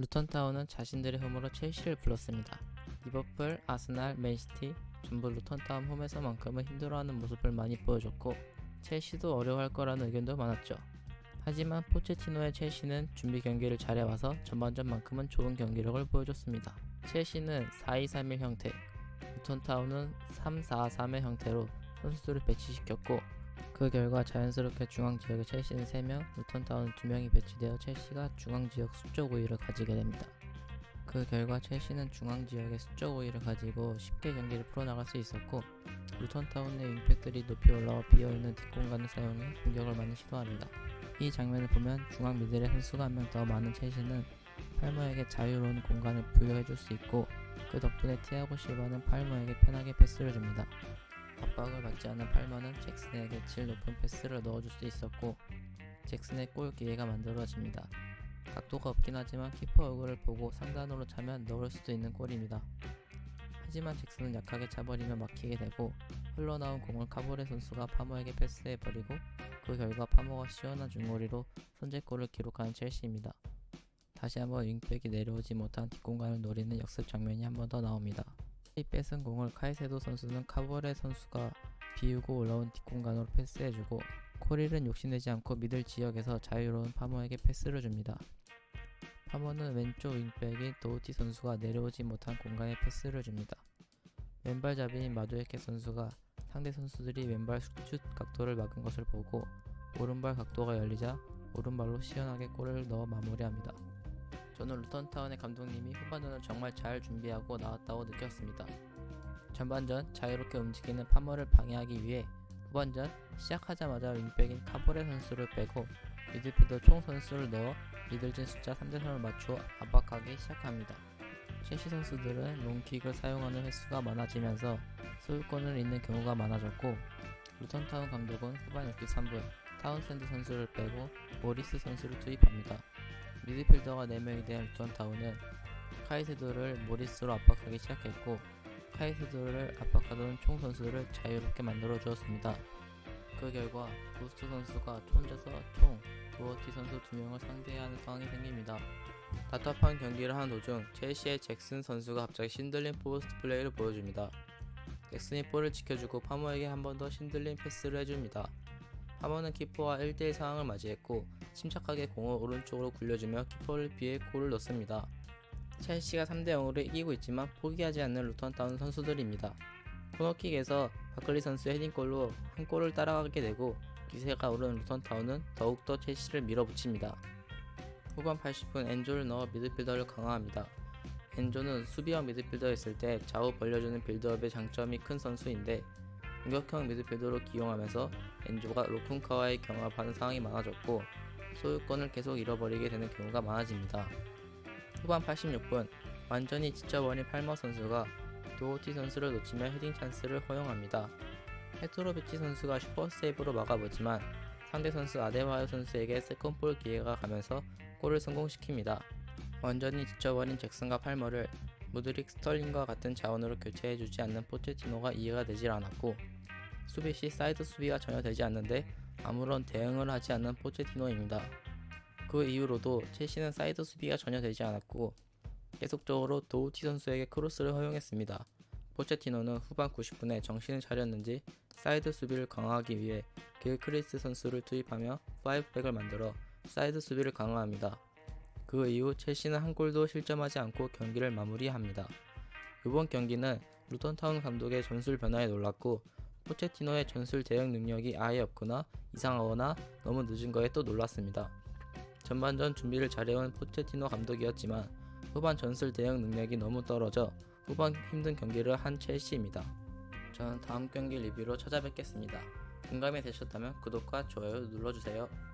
루턴타운은 자신들의 홈으로 첼시를 불렀습니다. 리버풀, 아스날, 맨시티 전부 루턴타운 홈에서만큼은 힘들어하는 모습을 많이 보여줬고 첼시도 어려워할 거라는 의견도 많았죠. 하지만 포체티노의 첼시는 준비 경기를 잘해와서 전반전만큼은 좋은 경기력을 보여줬습니다. 첼시는 4-2-3-1 형태, 루턴타운은 3-4-3의 형태로 선수들을 배치시켰고 그 결과 자연스럽게 중앙 지역에 첼시는 3명, 루턴타운 2명이 배치되어 첼시가 중앙 지역 수적 우위를 가지게 됩니다. 그 결과 첼시는 중앙 지역의 수적 우위를 가지고 쉽게 경기를 풀어나갈 수 있었고 루턴타운의 윙백들이 높이 올라와 비어있는 뒷공간을 사용해 공격을 많이 시도합니다. 이 장면을 보면 중앙 미들의 선수가 한 명 더 많은 첼시는 팔머에게 자유로운 공간을 부여해줄 수 있고 그 덕분에 티아고 실바는 팔머에게 편하게 패스를 줍니다. 압박을 받지 않은 팔머는 잭슨에게 질 높은 패스를 넣어줄 수 있었고 잭슨의 골 기회가 만들어집니다. 각도가 없긴 하지만 키퍼 얼굴을 보고 상단으로 차면 넣을 수도 있는 골입니다. 하지만 잭슨은 약하게 차버리면 막히게 되고 흘러나온 공을 카보레 선수가 파머에게 패스해버리고 그 결과 파머가 시원한 중거리로 선제골을 기록하는 첼시입니다. 다시 한번 윙백이 내려오지 못한 뒷공간을 노리는 역습 장면이 한 번 더 나옵니다. 이 뺏은 공을 카이세도 선수는 카보레 선수가 비우고 올라온 뒷공간으로 패스해주고 코릴은 욕심내지 않고 미들 지역에서 자유로운 파머에게 패스를 줍니다. 파머는 왼쪽 윙백인 도우티 선수가 내려오지 못한 공간에 패스를 줍니다. 왼발잡이인 마두에케 선수가 상대 선수들이 왼발 슛 각도를 막은 것을 보고 오른발 각도가 열리자 오른발로 시원하게 골을 넣어 마무리합니다. 저는 루턴타운의 감독님이 후반전을 정말 잘 준비하고 나왔다고 느꼈습니다. 전반전 자유롭게 움직이는 파머를 방해하기 위해 후반전 시작하자마자 윙백인 카보레 선수를 빼고 미드필더 총 선수를 넣어 미들진 숫자 3대3을 맞추어 압박하기 시작합니다. 첼시 선수들은 롱킥을 사용하는 횟수가 많아지면서 소유권을 잃는 경우가 많아졌고 루턴타운 감독은 후반 63분 타운샌드 선수를 빼고 모리스 선수를 투입합니다. 미드필더가 4명이 된 루턴타운은 카이세도를 모리스로 압박하기 시작했고 카이세도를 압박하던 총 선수를 자유롭게 만들어 주었습니다. 그 결과 부스트 선수가 혼자서 총 도어티 선수 2명을 상대해야 하는 상황이 생깁니다. 답답한 경기를 하는 도중 첼시의 잭슨 선수가 갑자기 신들린 포스트 플레이를 보여줍니다. 잭슨이 볼을 지켜주고 파머에게 한 번 더 신들린 패스를 해줍니다. 파머는 키퍼와 1대1 상황을 맞이했고 침착하게 공을 오른쪽으로 굴려주며 키퍼를 피해 골을 넣습니다. 첼시가 3대 0으로 이기고 있지만 포기하지 않는 루턴타운 선수들입니다. 코너킥에서 바클리 선수의 헤딩골로 한 골을 따라가게 되고 기세가 오른 루턴타운은 더욱더 첼시를 밀어붙입니다. 후반 80분 엔조를 넣어 미드필더를 강화합니다. 엔조는 수비형 미드필더였을 때 좌우 벌려주는 빌드업의 장점이 큰 선수인데 공격형 미드필더로 기용하면서 엔조가 로쿤카와의 경합하는 상황이 많아졌고 소유권을 계속 잃어버리게 되는 경우가 많아집니다. 후반 86분 완전히 지쳐버린 팔머 선수가 도오티 선수를 놓치며 헤딩 찬스를 허용합니다. 헤트로비치 선수가 슈퍼세이브로 막아보지만 상대 선수 아데바요 선수에게 세컨볼 기회가 가면서 골을 성공시킵니다. 완전히 지쳐버린 잭슨과 팔머를 무드릭 스털링과 같은 자원으로 교체해주지 않는 포체티노가 이해가 되질 않았고 수비 시 사이드 수비가 전혀 되지 않는데 아무런 대응을 하지 않는 포체티노입니다. 그 이후로도 첼시는 사이드 수비가 전혀 되지 않았고 계속적으로 도우티 선수에게 크로스를 허용했습니다. 포체티노는 후반 90분에 정신을 차렸는지 사이드 수비를 강화하기 위해 길 크리스 선수를 투입하며 5백을 만들어 사이드 수비를 강화합니다. 그 이후 첼시는 한 골도 실점하지 않고 경기를 마무리합니다. 이번 경기는 루턴타운 감독의 전술 변화에 놀랐고 포체티노의 전술 대응 능력이 아예 없거나 이상하거나 너무 늦은 거에 또 놀랐습니다. 전반전 준비를 잘해온 포체티노 감독이었지만 후반 전술 대응 능력이 너무 떨어져 후반 힘든 경기를 한 첼시입니다. 저는 다음 경기 리뷰로 찾아뵙겠습니다. 공감이 되셨다면 구독과 좋아요 눌러주세요.